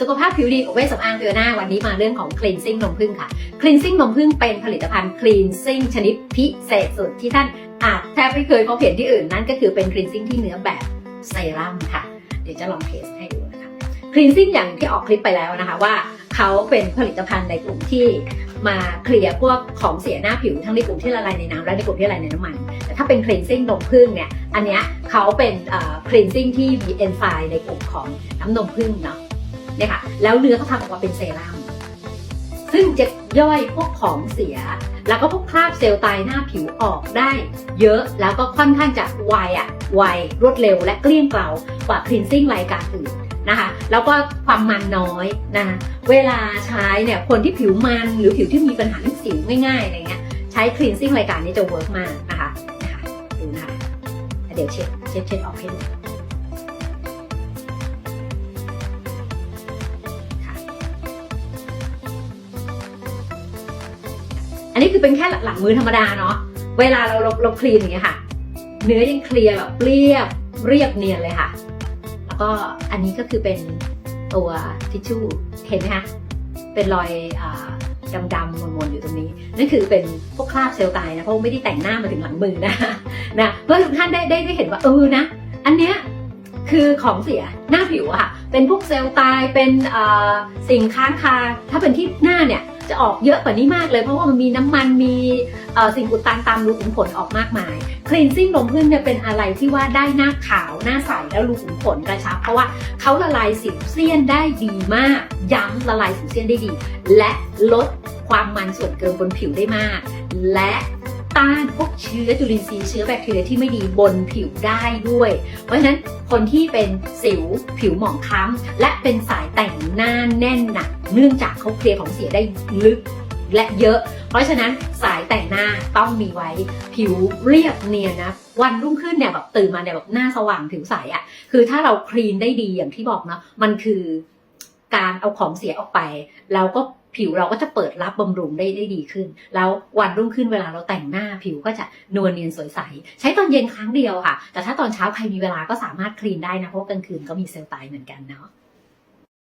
สุขภาพผิวดีกับเวชสำอางฟิโอนาวันนี้มาเรื่องของ cleansing นมผึ้งค่ะ cleansing นมผึ้งเป็นผลิตภัณฑ์ cleansing ชนิดพิเศษสุดที่ท่านอาจแทบไม่เคยพบเห็นที่อื่นนั่นก็คือเป็น cleansing ที่เนื้อแบบเซรั่มค่ะ เดี๋ยวจะลองเทสให้ดูนะคะ cleansing อย่างที่ออกคลิปไปแล้วนะคะว่าเขาเป็นผลิตภัณฑ์ในกลุ่มที่มาเคลียร์พวกของเสียหน้าผิวทั้งในกลุ่มที่ละลายในน้ำและในกลุ่มที่ละลายในน้ำมัน แต่ถ้าเป็น cleansing นมผึ้งเนี่ย อันเนี้ยเขาเป็น cleansing ที่มีเอนไซม์ในกลุ่มของน้ำนมผึ้งเนาะ เนี่ยค่ะ แล้วเนื้อเขาทำออกมาเป็นเซรั่มซึ่งจะย่อยพวกของเสีย แล้วก็พวกคราบเซลล์ตายหน้าผิวออกได้ เยอะแล้วก็ค่อนข้างจะไวอะไวรวดเร็วและเกลี้ยงเกลากว่า cleansing รายการอื่นนะคะแล้วก็ความมันน้อยนะคะเวลาใช้เนี่ยคนที่ผิวมันหรือผิวที่มีปัญหาเรื่องสิวง่ายๆอะไรเงี้ยใช้ cleansing รายการนี้จะเวิร์กมากนะคะนะคะดูนะคะเดี๋ยวเช็ดเช็ดเช็ดออกให้ดู อันนี้คือเป็นแค่หลังมือธรรมดาเนาะ เวลาเราเราเราคลีนอย่างเงี้ยค่ะ เนื้อยังเคลียร์แบบเรียบเรียบเนียนเลยค่ะ แล้วก็อันนี้ก็คือเป็นตัวทิชชู่เห็นไหมคะ เป็นรอยอาดำๆมนๆอยู่ตรงนี้ นั่นคือเป็นพวกคราบเซลล์ตายนะ เพราะไม่ได้แต่งหน้ามาถึงหลังมือนะนะเพื่อทุกท่านได้ได้ได้เห็นว่าเออนะ อันเนี้ยคือของเสียหน้าผิวอะค่ะ เป็นพวกเซลล์ตายเป็นสิ่งค้างคา ถ้าเป็นที่หน้าเนี่ย จะออกเยอะกว่านี้มากเลย เพราะว่ามันมีน้ำมันมีสิ่งอุดตันตามรูขุมขนออกมากมายคลีนซิ่งนมผึ้งเนี่ยเป็นอะไรที่ว่าได้หน้าขาวหน้าใสแล้วรูขุมขนกระชับ เพราะว่าเขาละลายสิวเซียนได้ดีมาก ย้ำละลายสิวเซียนได้ดี และลดความมันส่วนเกินบนผิวได้มาก และต้านพวกเชื้อจุลินทรีย์เชื้อแบคทีเรียที่ไม่ดีบนผิวได้ด้วย เพราะฉะนั้นคนที่เป็นสิวผิวหมองคล้ำและเป็นสายแต่งหน้าแน่นหนัก เนื่องจากเขาเคลียร์ของเสียได้ลึกและเยอะ เพราะฉะนั้นสายแต่งหน้าต้องมีไว้ ผิวเรียบเนียนนะ วันรุ่งขึ้นเนี่ยแบบตื่นมาเนี่ยแบบหน้าสว่างผิวใสอะ่ะ คือถ้าเราคลีนได้ดีอย่างที่บอกเนาะมันคือการเอาของเสียออกไป แล้วก็ผิวเราก็จะเปิดรับบำรุงได้ได้ดีขึ้น แล้ววันรุ่งขึ้นเวลาเราแต่งหน้าผิวก็จะนวลเนียนสวยใส ใช้ตอนเย็นครั้งเดียวค่ะ แต่ถ้าตอนเช้าใครมีเวลาก็สามารถคลีนได้นะเพราะกลางคืนก็มีเซลล์ตายเหมือนกันเนาะ